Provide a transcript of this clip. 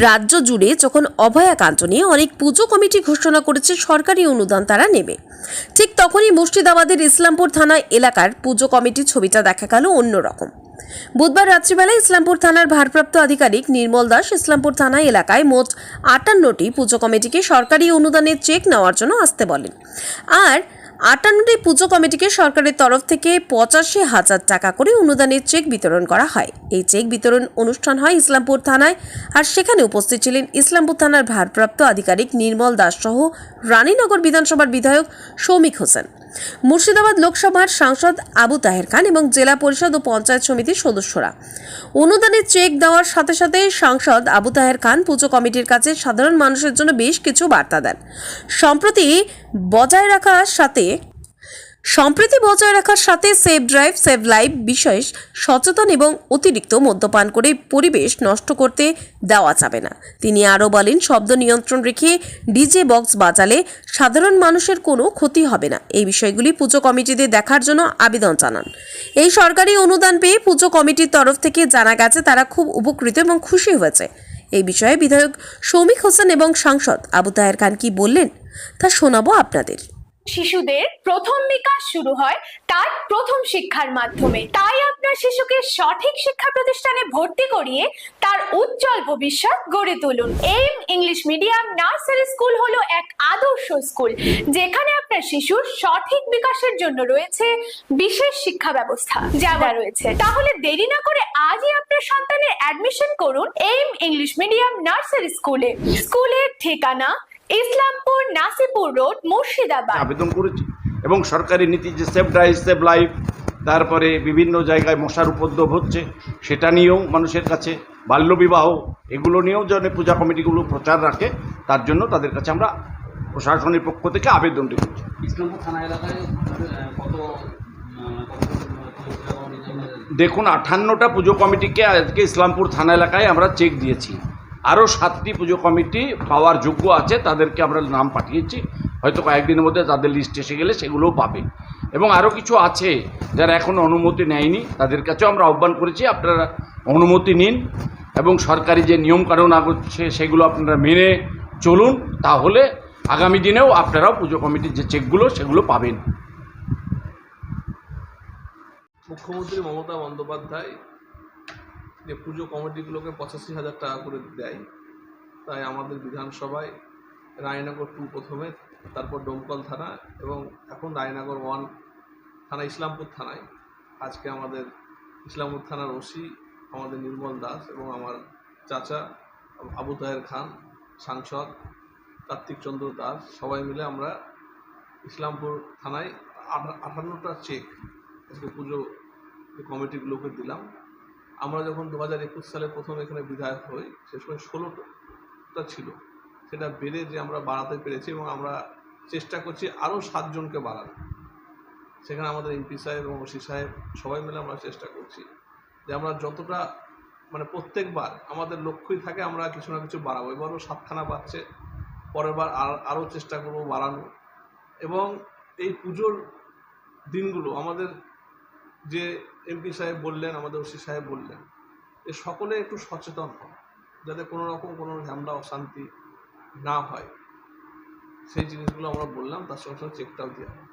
রাজ্য জুড়ে যখন অভয়া নিয়ে অনেক পুজো কমিটি ঘোষণা করেছে, সরকারি অনুদান তারা নেবে। ঠিক তখনই মুর্শিদাবাদের ইসলামপুর থানা এলাকার পুজো কমিটির ছবিটা দেখা গেল অন্যরকম। বুধবার রাত্রিবেলা ইসলামপুর থানার ভারপ্রাপ্ত আধিকারিক নির্মল দাস ইসলামপুর থানা এলাকায় মোট আটান্নটি পুজো কমিটিকে সরকারি অনুদানের চেক নেওয়ার জন্য আসতে বলেন। আর আটান্নটি পুজো কমিটিকে সরকারের তরফ থেকে পঁচাশি হাজার টাকা করে অনুদানের চেক বিতরণ করা হয়। এই চেক বিতরণ অনুষ্ঠান হয় ইসলামপুর থানায় আর সেখানে উপস্থিত ছিলেন ইসলামপুর থানার ভারপ্রাপ্ত আধিকারিক নির্মল দাস সহ রানীনগর বিধানসভার বিধায়ক সৌমিক হোসেন। মুর্শিদাবাদ লোকসভার সাংসদ আবু তাহের খান এবং জেলা পরিষদ ও পঞ্চায়েত সমিতির সদস্যরা। অনুদানের চেক দেওয়ার সাথে সাথে সাংসদ আবু তাহের খান পুজো কমিটির কাছে সাধারণ মানুষের জন্য বেশ কিছু বার্তা দেন। সম্প্রতি বজায় রাখার সাথে সম্প্রীতি বজায় রাখার সাথে সেভ ড্রাইভ সেভ লাইফ বিষয়ে সচেতন এবং অতিরিক্ত মদ্যপান করে পরিবেশ নষ্ট করতে দেওয়া যাবে না। তিনি আরও বলেন, শব্দ নিয়ন্ত্রণ রেখে ডিজে বক্স বাজালে সাধারণ মানুষের কোনো ক্ষতি হবে না। এই বিষয়গুলি পুজো কমিটিতে দেখার জন্য আবেদন জানান। এই সরকারি অনুদান পেয়ে পুজো কমিটির তরফ থেকে জানা গেছে, তারা খুব উপকৃত এবং খুশি হয়েছে। এই বিষয়ে বিধায়ক শৌমিক হোসেন এবং সাংসদ আবু তাহের খান কি বললেন, তা শোনাবো আপনাদের। শিশুদের প্রথম বিকাশ শুরু হয় তার প্রথম শিক্ষার মাধ্যমে। তাই আপনার শিশুকে সঠিক শিক্ষা প্রতিষ্ঠানে ভর্তি করিয়ে তার উজ্জ্বল ভবিষ্যৎ গড়ে তুলুন। M English medium nursery school হলো এক আদর্শ স্কুল যেখানে আপনার শিশুর সঠিক বিকাশের জন্য রয়েছে বিশেষ শিক্ষা ব্যবস্থা যা রয়েছে। তাহলে দেরি না করে আজই আপনার সন্তানের অ্যাডমিশন করুন এম ইংলিশ মিডিয়াম নার্সারি স্কুলে। স্কুলের ঠিকানা ইসলামপুর নাসিপুর রোড মুর্শিদাবাদ। আবেদন করেছি। এবং সরকারি নীতি যে সেফ ড্রাইভ সেভ লাইফ তারপরে বিভিন্ন জায়গায় মশার উপদ্রব হচ্ছে সেটা নিয়েও মানুষের কাছে বাল্যবিবাহ এগুলো নিয়েও যেন পূজা কমিটিগুলো প্রচার রাখে তার জন্য তাদের কাছে আমরা প্রশাসনের পক্ষ থেকে আবেদন রেখেছি। ইসলামপুর থানা এলাকায় কত আহ, কত পুজো কমিটি দেখুন আঠান্নটা পুজো কমিটিকে আজকে ইসলামপুর থানা এলাকায় আমরা চেক দিয়েছি। আরও সাতটি পুজো কমিটি পাওয়ার যোগ্য আছে, তাদেরকে আমরা নাম পাঠিয়েছি। হয়তো কয়েকদিনের মধ্যে তাদের লিস্ট এসে গেলে সেগুলোও পাবে। এবং আরও কিছু আছে যারা এখনও অনুমতি নেয়নি, তাদের কাছেও আমরা আহ্বান করেছি, আপনারা অনুমতি নিন এবং সরকারি যে নিয়মকানুন আছে, সেগুলো আপনারা মেনে চলুন, তাহলে আগামী দিনেও আপনারাও পুজো কমিটির যে চেকগুলো, সেগুলো পাবেন। মুখ্যমন্ত্রী মমতা বন্দ্যোপাধ্যায় যে পুজো কমিটিগুলোকে পঁচাশি হাজার টাকা করে দেয়। তাই আমাদের বিধানসভায় রায়নগর টু প্রথমে, তারপর ডোমকল থানা এবং এখন রায়নগর ওয়ান থানা, ইসলামপুর থানায়। আজকে আমাদের ইসলামপুর থানার ওসি আমাদের নির্মল দাস এবং আমার চাচা আবু তাহের খান, সাংসদ কার্তিক চন্দ্র দাস, সবাই মিলে আমরা ইসলামপুর থানায় আঠা- আটান্নটা চেক আজকে পুজো কমিটিগুলোকে দিলাম। আমরা যখন দু হাজার একুশ সালে প্রথম এখানে বিধায়ক হই, সে সময় ষোলোটা ছিল। সেটা বেড়ে যে আমরা বাড়াতে পেরেছি এবং আমরা চেষ্টা করছি আরও সাতজনকে বাড়ানো সেখানে আমাদের এমপি সাহেব এবং ওসি সাহেব সবাই মিলে আমরা চেষ্টা করছি যে আমরা যতটা মানে প্রত্যেকবার আমাদের লক্ষ্যই থাকে আমরা কিছু না কিছু বাড়াবো। এবারও সাতখানা পাচ্ছে পরের বার আর আরও চেষ্টা করব বাড়ানো এবং এই পুজোর দিনগুলো আমাদের যে এমপি সাহেব বললেন, আমাদের ওসি সাহেব বললেন এ সকলে একটু সচেতন হন, যাতে কোনো রকম কোনো ঝামেলা, অশান্তি না হয় সেই জিনিসগুলো আমরা বললাম, তার সঙ্গে সঙ্গে চেকটাও দেওয়া হয়।